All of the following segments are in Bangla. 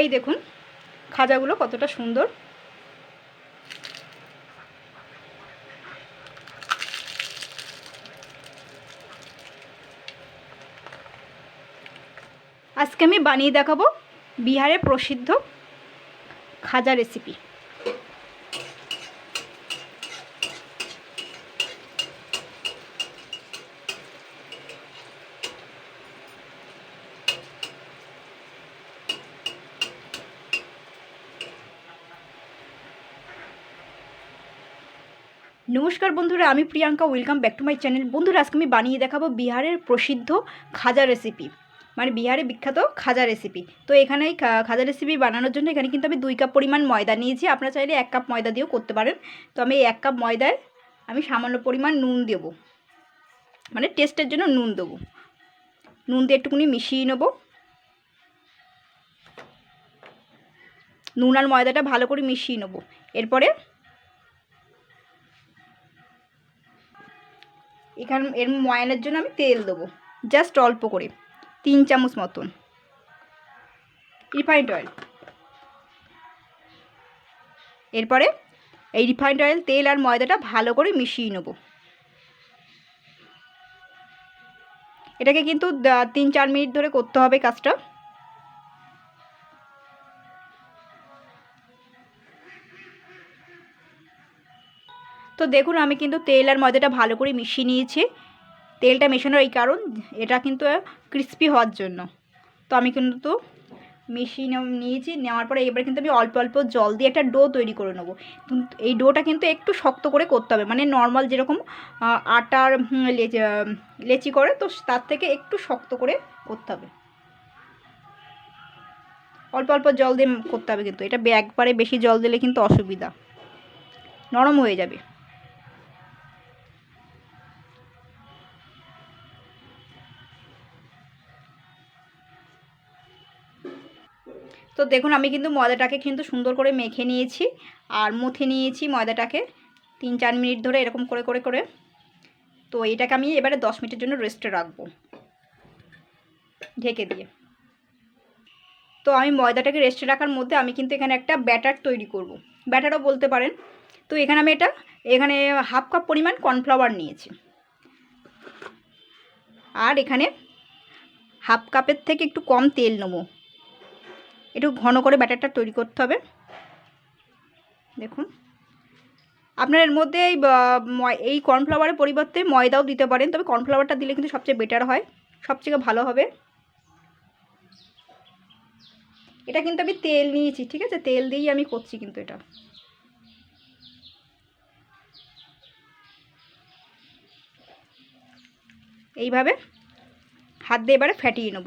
এই দেখুন খাজাগুলো কতটা সুন্দর। আজকে আমি বানিয়ে দেখাবো বিহারের প্রসিদ্ধ খাজা রেসিপি নমস্কার বন্ধুরা, আমি Priyanka welcome back to my channel বন্ধুরা, আজকে আমি বানিয়ে দেখাবো বিহারের প্রসিদ্ধ খাজা রেসিপি মানে বিহারে বিখ্যাত খাজা রেসিপি তো এখানে খাজা রেসিপি বানানোর জন্য এখানে কিন্তু আমি দুই কাপ পরিমাণ ময়দা নিয়েছি। আপনারা চাইলে এক কাপ ময়দা দিয়েও করতে পারেন। তো আমি এক কাপ ময়দায় আমি সামান্য পরিমাণ নুন দেবো। মানে টেস্টের জন্য নুন দেবো। নুন দিয়ে একটুকুনি মিশিয়ে নেব। নুন আর ময়দাটা ভালো করে মিশিয়ে নেব। এরপরে এখানে, এর ময়ানের জন্য আমি তেল দেবো। জাস্ট অল্প করে, তিন চামচ মতন। Refined oil. এরপরে এই রিফাইন্ড অয়েল, তেল আর ময়দাটা ভালো করে মিশিয়ে নেব। এটাকে কিন্তু তিন চার মিনিট ধরে করতে হবে কাজটা। তো দেখুন, আমি কিন্তু তেল আর ময়দাটা ভালো করে মিশিয়ে নিয়েছি। তেলটা মেশানোর এই কারণ, এটা কিন্তু ক্রিস্পি হওয়ার জন্য। তো আমি কিন্তু মিশিয়ে নিয়েছি, নেওয়ার পরে এবার কিন্তু আমি অল্প অল্প জল দিয়ে একটা ডো তৈরি করে নেব। এই ডোটা কিন্তু একটু শক্ত করে করতে হবে। মানে নর্মাল যেরকম আটার লেচি করে, তো তার থেকে একটু শক্ত করে করতে হবে। অল্প অল্প জল দিয়ে করতে হবে কিন্তু। এটা একবারে বেশি জল দিলে কিন্তু অসুবিধা। নরম হয়ে যাবে। তো দেখুন, আমি কিন্তু ময়দাটাকে কিন্তু সুন্দর করে মেখে নিয়েছি আর মুথে নিয়েছি ময়দাটাকে তিন চার মিনিট ধরে এরকম করে করে করে। তো এটাকে আমি এবারে দশ মিনিটের জন্য রেস্টে রাখব, ঢেকে দিয়ে। তো আমি ময়দাটাকে রেস্টে রাখার মধ্যে আমি কিন্তু এখানে একটা ব্যাটার তৈরি করব। ব্যাটারও বলতে পারেন। তো এখানে আমি এটা, এখানে হাফ কাপ পরিমাণ কর্নফ্লাওয়ার নিয়েছি। আর এখানে হাফ কাপের থেকে একটু কম তেল নেব। একটু ঘন করে ব্যাটারটা তৈরি করতে হবে। দেখুন। আপনার এর মধ্যে এই এই কর্নফ্লাওয়ারের পরিবর্তে ময়দাও দিতে পারেন, তবে কর্নফ্লাওয়ারটা দিলে কিন্তু সবচেয়ে বেটার হয়, সবচেয়ে ভালো হবে। এটা কিন্তু আমি তেল নিয়েছি, ঠিক আছে? তেল দিয়েই আমি করছি কিন্তু এটা। এইভাবে হাত দিয়ে এবারে ফ্যাটিয়ে নেব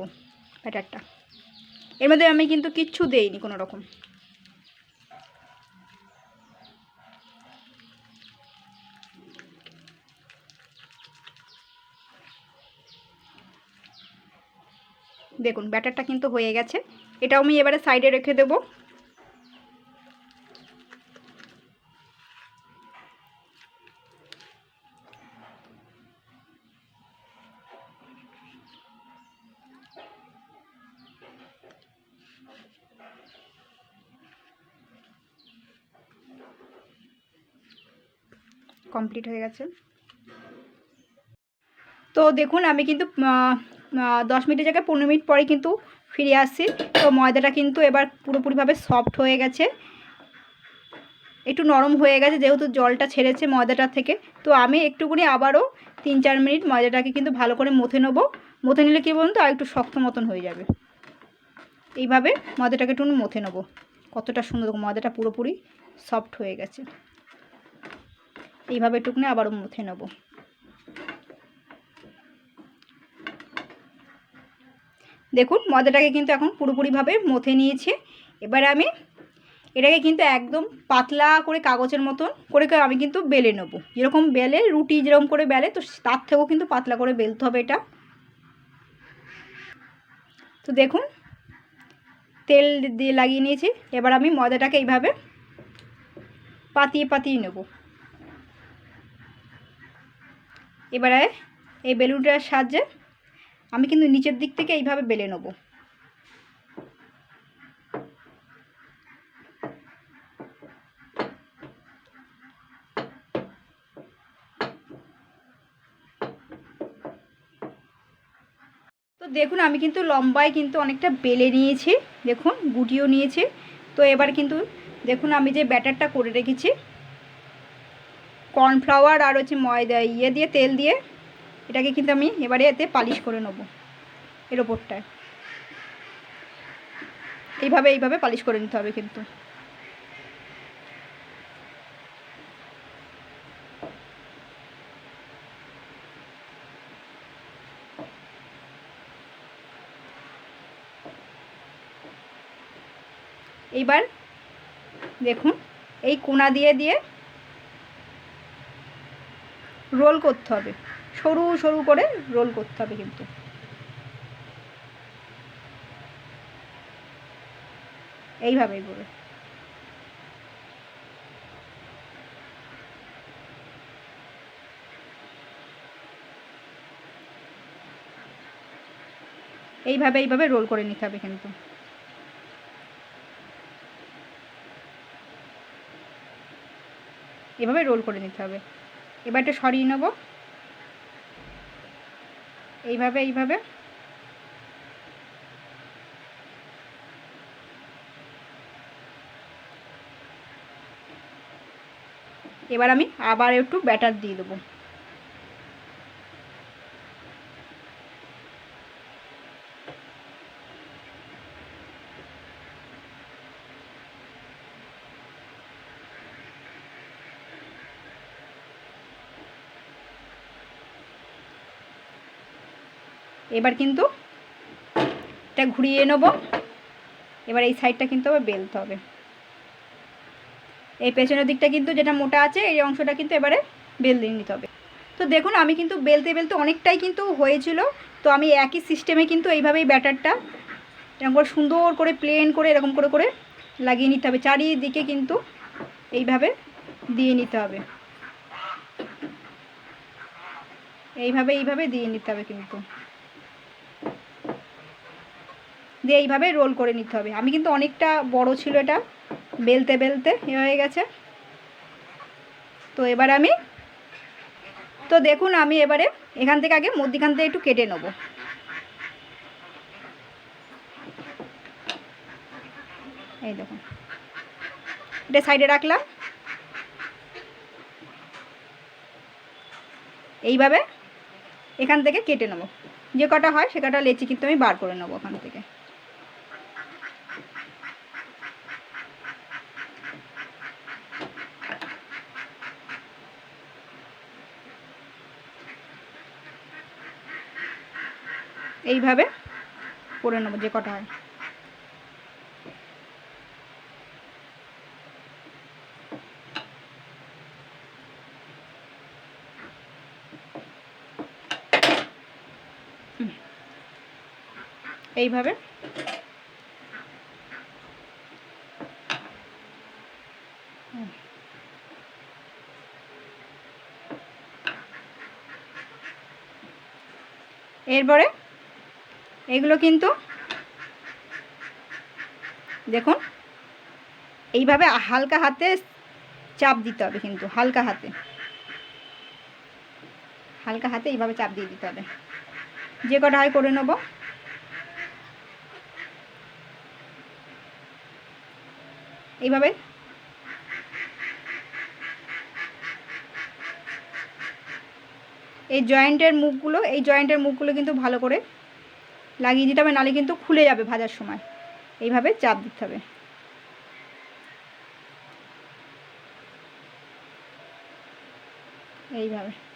ব্যাটারটা। এর মধ্যে আমি কিন্তু কিচ্ছু দেইনি কোনো রকম। দেখুন, ব্যাটারটা কিন্তু হয়ে গেছে। এটাও আমি এবারে সাইডে রেখে দেব। কমপ্লিট হয়ে গেছে। তো দেখুন, আমি কিন্তু দশ মিনিটের জায়গায় পনেরো মিনিট পরে কিন্তু ফিরে আসছি। তো ময়দাটা কিন্তু এবার পুরোপুরিভাবে সফট হয়ে গেছে। একটু নরম হয়ে গেছে, যেহেতু জলটা ছেড়েছে ময়দাটা থেকে। তো আমি একটুখানি আবারও তিন চার মিনিট ময়দাটাকে কিন্তু ভালো করে মথে নেব। মথে নিলে কী বলুন তো, আর একটু শক্ত মতন হয়ে যাবে। এইভাবে ময়দাটাকে একটু মথে নেব। কতটা সুন্দর ময়দাটা পুরোপুরি সফট হয়ে গেছে। এইভাবে একটুখানি আবারও মুথে নেব। দেখুন, ময়দাটাকে কিন্তু এখন পুরোপুরিভাবে মথে নিয়েছে। এবারে আমি এটাকে কিন্তু একদম পাতলা করে কাগজের মতন করে আমি কিন্তু বেলে নেব। যেরকম বেলে, রুটি যেরকম করে বেলে, তো তার থেকেও কিন্তু পাতলা করে বেলতে হবে এটা। তো দেখুন, তেল দিয়ে লাগিয়ে নিয়েছি। এবার আমি ময়দাটাকে এইভাবে পাতিয়ে পাতিয়ে নেব। এবারে এই বেলুনটার সাহায্যে আমি কিন্তু নিচের দিক থেকে এইভাবে বেলে নেব। তো দেখুন, আমি কিন্তু লম্বায় কিন্তু অনেকটা বেলে নিয়েছি, দেখুন, গুটিও নিয়েছি। তো এবার কিন্তু দেখুন, আমি যে ব্যাটারটা করে রেখেছি কর্নফ্লাওয়ার আর হচ্ছে ময়দা ইয়ে দিয়ে, তেল দিয়ে এটাকে কিন্তু আমি এবারে এতে পালিশ করে নেব এর ওপরটায়। এইভাবে এইভাবে পালিশ করে নিতে হবে কিন্তু। এইবার দেখুন, এই কোনা দিয়ে দিয়ে রোল করতে হবে। সরু সরু করে রোল করতে হবে কিন্তু। এইভাবেই করে। এইভাবে এইভাবে রোল করে নিতে হবে কিন্তু। এভাবে রোল করে নিতে হবে। এবার এটা সরিয়ে নেব। এইভাবে এইভাবে। এবার আমি আবার একটু ব্যাটার দিয়ে দেবো। এবার কিন্তু এটা ঘুরিয়ে নেব। এবার এই সাইডটা কিন্তু আবার বেলতে হবে। এই পেছনের দিকটা কিন্তু যেটা মোটা আছে, এই অংশটা কিন্তু এবারে বেল দিয়ে নিতে হবে। তো দেখুন, আমি কিন্তু বেলতে বেলতে অনেকটাই কিন্তু হয়েছিল। তো আমি একই সিস্টেমে কিন্তু এইভাবেই ব্যাটারটা এরকম করে সুন্দর করে প্লেন করে, এরকম করে করে লাগিয়ে নিতে হবে। চারিদিকে কিন্তু এইভাবে দিয়ে নিতে হবে। এইভাবে এইভাবে দিয়ে নিতে হবে কিন্তু। দিয়ে এইভাবে রোল করে নিতে হবে। আমি কিন্তু অনেকটা বড় ছিল এটা, বেলতে বেলতে এ হয়ে গেছে। তো এবার আমি, তো দেখুন আমি এবারে এখান থেকে আগে মধ্যিখান থেকে একটু কেটে নেব। এই দেখুন, এটা সাইডে রাখলাম। এইভাবে এখান থেকে কেটে নেব। যে কটা হয় সে কটা লেচি কিন্তু আমি বার করে নেব ওখান থেকে। এইভাবে করে নেব যে কটা হয়। এইভাবে। এরপরে এগুলো কিন্তু দেখুন, এইভাবে হালকা হাতে চাপ দিতে হবে কিন্তু, হালকা হাতে। হালকা হাতে এইভাবে চাপ দিয়ে দিতে হবে। যে কটা হয় করে নেব। এইভাবে। এই জয়েন্টের মুখগুলো, এই জয়েন্টের মুখগুলো কিন্তু ভালো করে লাগিয়ে দিতে হবে নাহলে কিন্তু খুলে যাবে ভাজার সময়। এইভাবে চাপ দিতে হবে। এইভাবে।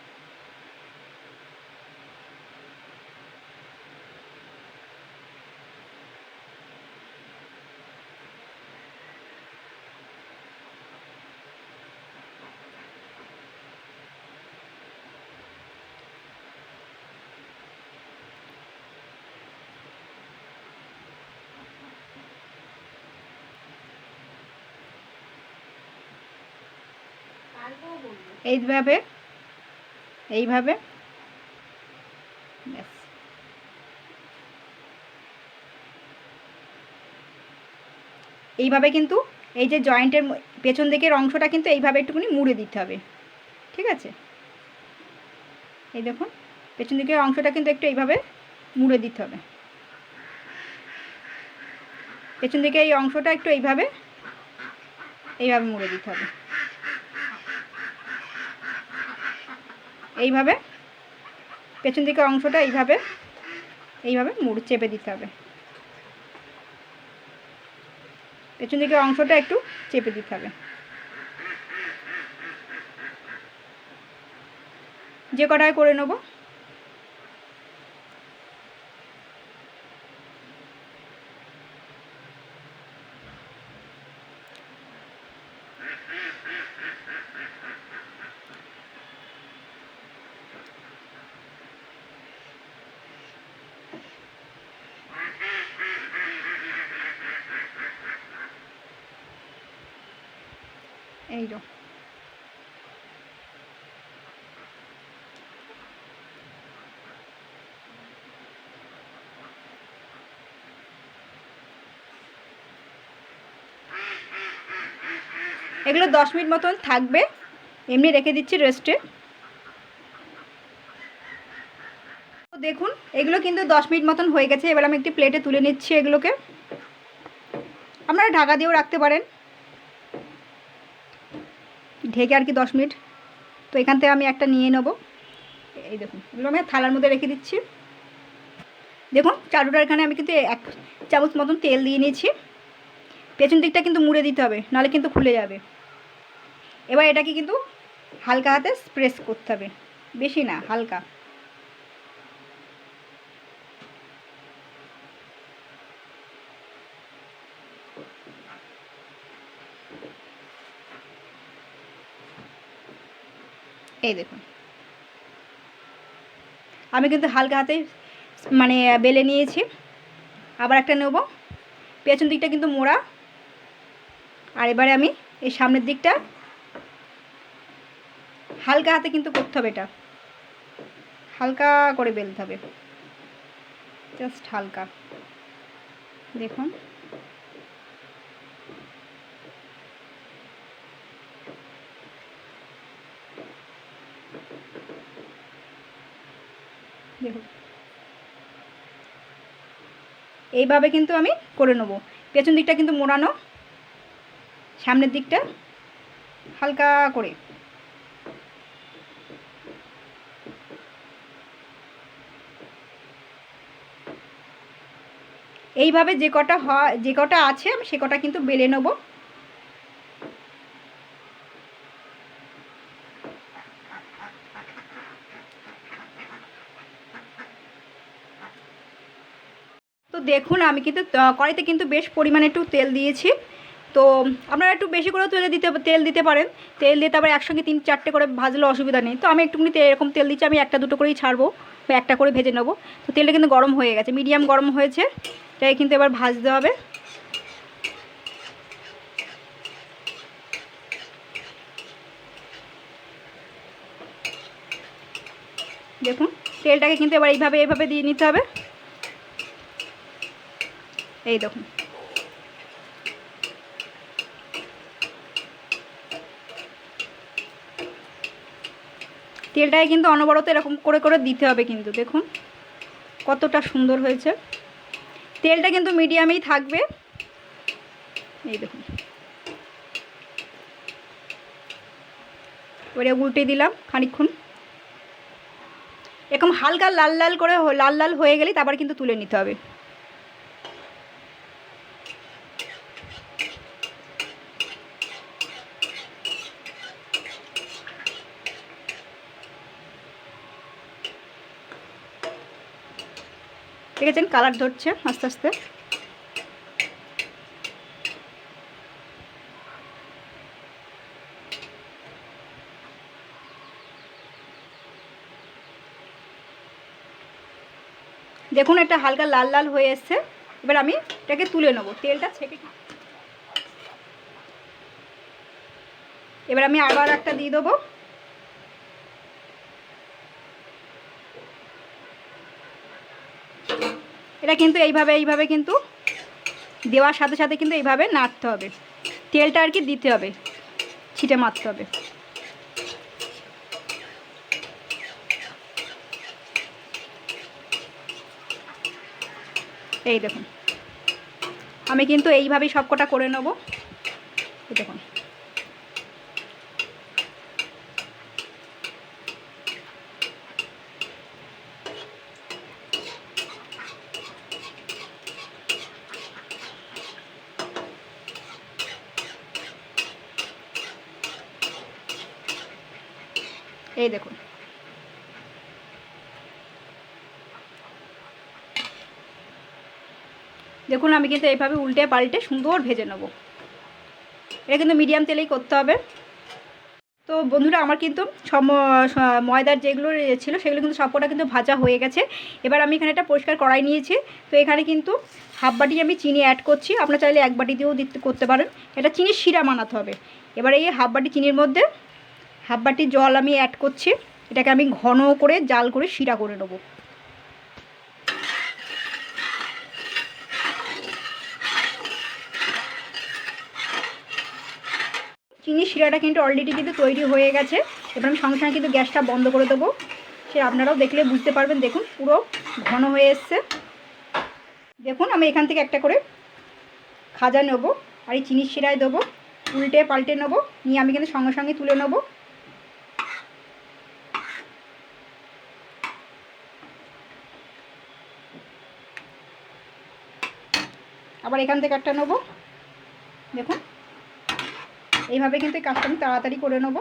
এইভাবে এইভাবে। ব্যাস। এইভাবে কিন্তু এই যে জয়েন্টের পেছন দিকের অংশটা কিন্তু এইভাবে একটুখানি মুড়ে দিতে হবে। ঠিক আছে? এই দেখুন, পেছন দিকের অংশটা কিন্তু একটু এইভাবে মুড়ে দিতে হবে। পেছন দিকে এই অংশটা একটু এইভাবে এইভাবে মুড়ে দিতে হবে। এইভাবে। পেছন দিকের অংশটা এইভাবে এইভাবে মুড় চেপে দিতে হবে। পেছন দিকের অংশটা একটু চেপে দিতে হবে। যে কটায় করে নেব? এই এগুলো দশ মিনিট মতন থাকবে। এমনি রেখে দিচ্ছি রেস্টে দেখুন, এগুলো কিন্তু দশ মিনিট মতন হয়ে গেছে। এবার আমি একটি প্লেটে তুলে নিচ্ছি এগুলোকে। আপনারা ঢাকা দিয়েও রাখতে পারেন। ঢেকে আর কি দশ মিনিট। তো এখান থেকে আমি একটা নিয়ে নেব। এই দেখুন, এগুলো আমি থালার মধ্যে রেখে দিচ্ছি। দেখুন চাটুটার এখানে আমি কিন্তু এক চামচ মতন তেল দিয়ে নিয়েছি। পেছন দিকটা কিন্তু মুড়ে দিতে হবে, নাহলে কিন্তু খুলে যাবে। এবার এটাকে কিন্তু হালকা হাতে স্প্রেস করতে হবে। বেশি না, হালকা। এই দেখুন। আমি কিন্তু হালকা হাতে মানে বেলে নিয়েছি। আবার একটা নেব। পেছন দিকটা কিন্তু মোড়া। আর এবারে আমি এই সামনের দিকটা হালকা হাতে কিন্তু করতে হবে এটা। হালকা করে বেলতে হবে। জাস্ট হালকা। দেখুন। এইভাবে কিন্তু আমি করে নেব। পেছন দিকটা কিন্তু মোড়ানো, সামনের দিকটা হালকা করে। এইভাবে যে কটা হয়, যে কটা আছে আমি সে কটা কিন্তু বেলে নেব। দেখুন, আমি কিন্তু কড়াইতে কিন্তু বেশ পরিমাণে একটু তেল দিয়েছি। তো আপনারা একটু বেশি করে তেলে দিতে, তেল দিতে পারেন। তেল দিয়ে তারপরে একসঙ্গে তিন, চারটে করে ভাজলে অসুবিধা নেই। তো আমি একটুখানি এরকম তেল দিচ্ছি, আমি একটা, দুটো করেই ছাড়বো বা একটা করে ভেজে নেব। তো তেলটা কিন্তু গরম হয়ে গেছে, মিডিয়াম গরম হয়েছে। তাই কিন্তু এবার ভাজতে হবে। দেখুন, তেলটাকে কিন্তু এবার এইভাবে এইভাবে দিয়ে নিতে হবে। এই দেখুন। তেলটাকে কিন্তু অনবরত এরকম করে করে দিতে হবে কিন্তু, দেখুন কতটা সুন্দর হয়েছে। তেলটা কিন্তু মিডিয়ামেই থাকবে। এই দেখুন। এবারে উল্টে দিলাম খানিক্ষণ এরকম হালকা লাল লাল করে লাল লাল হয়ে গেলে তারপর কিন্তু তুলে নিতে হবে। দেখেছেন? কালার ধরছে আস্তে আস্তে। দেখুন, এটা হালকা লাল লাল হয়ে এসছে। এবার আমি এটাকে তুলে নেব। তেলটা ছেঁকে এবার আমি আবার একটা দিয়ে দেবো। এটা কিন্তু এইভাবে এইভাবে কিন্তু দেওয়ার সাথে সাথে কিন্তু এইভাবে নাড়তে হবে। তেলটা আর কি দিতে হবে, ছিটে মারতে হবে। এই দেখুন। আমি কিন্তু এইভাবেই সবকটা করে নেব। দেখুন। এই দেখুন। দেখুন, আমি কিন্তু এইভাবে উল্টে পাল্টে সুন্দর ভেজে নেব। এটা কিন্তু মিডিয়াম তেলেই করতে হবে। তো বন্ধুরা, আমার কিন্তু ময়দার যেগুলো ছিল, সেগুলো কিন্তু সবকটা কিন্তু ভাজা হয়ে গেছে। এবার আমি এখানে একটা পরিষ্কার কড়াই নিয়েছি। তো এখানে কিন্তু হাফ বাটি আমি চিনি অ্যাড করছি। আপনারা চাইলে এক বাটি দিয়েও দিতে করতে পারেন। এটা চিনির শিরা বানাতে হবে। এবার এই হাফ বাটি চিনির মধ্যে হাফ বাটি জল আমি অ্যাড করছি। এটাকে আমি ঘন করে, জাল করে শিরা করে নেব। চিনি শিরাটা কিন্তু অলরেডি কিন্তু তৈরি হয়ে গেছে। এবার আমি সঙ্গে সঙ্গে কিন্তু গ্যাসটা বন্ধ করে দেবো। সে আপনারাও দেখলে বুঝতে পারবেন। দেখুন, পুরো ঘন হয়ে এসছে। দেখুন, আমি এখান থেকে একটা করে খাজা নেব আর এই চিনির শিরায় দেবো। উল্টে পাল্টে নেব। নিয়ে আমি কিন্তু সঙ্গে সঙ্গে তুলে নেব। আবার এখান থেকে একটা নেব। দেখুন। এইভাবে কিন্তু কাজটা আমি তাড়াতাড়ি করে নেব।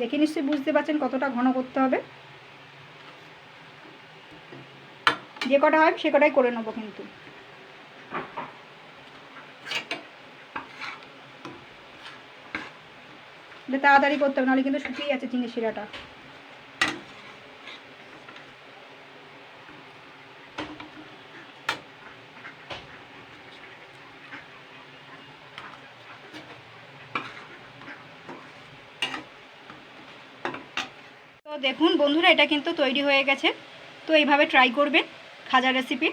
দেখে নিশ্চয়ই বুঝতে পারছেন কতটা ঘন করতে হবে। যে কটা হয় সে কটাই করে নেব কিন্তু। তাড়াতাড়ি করতে হবে, নাহলে কিন্তু শুকিয়ে আছে চিনি শিরাটা। দেখুন বন্ধুরা এটা কিন্তু তৈরি হয়ে গেছে। তো এইভাবে ট্রাই করবেন খাজা রেসিপি